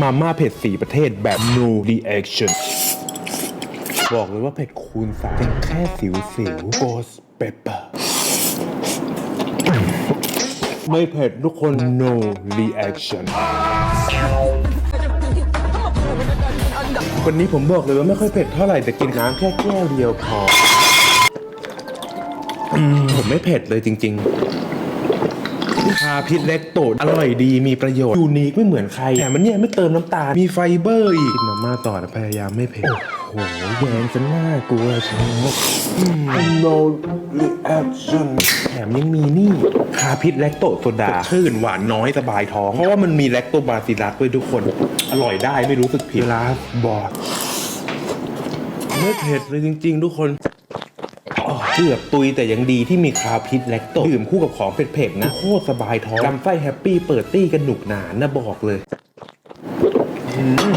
มาม่าเผ็ดสีประเทศแบบ no reaction บอกเลยว่าเผ็ดคูณสามเป็นแค่สิวสิว ghost pepper ไม่เผ็ดทุกคน no reaction วันนี้ผมบอกเลยว่าไม่ค่อยเผ็ดเท่าไหร่ แต่กินน้ำแค่แก้วเดียวพอ ผมไม่เผ็ดเลยจริง ๆ ชาพิษเล็กโตดอร่อยดีมีประโยชน์ยูนิคไม่เหมือนใครแถมมันเนี่ยไม่เติมน้ำตาล มีไฟเบอร์อีกกินมาม่าต่อแต่พยายามไม่เผ็ดโอ้โหแยงจะน่ากลัวชะมัดอืม no reaction แถมยังมีนี่ชาพิษแลคโตโซดาชื่นหวานน้อยสบายท้อง เพราะว่ามันมีแลคโตบาซิลลัสด้วยทุกคน อร่อยได้ไม่รู้สึกผิดลาสบอดไม่เผ็ดเลยจริง ๆ ทุกคนอ๋อ เกือบตุยแต่ยังดีที่มีคาพิษแลคโตดื่มคู่กับของเผ็ดๆนะโคตรสบายท้องลำไส้แฮปปี้เปิดตี้กันหนุกหนานนะบอกเลยอืม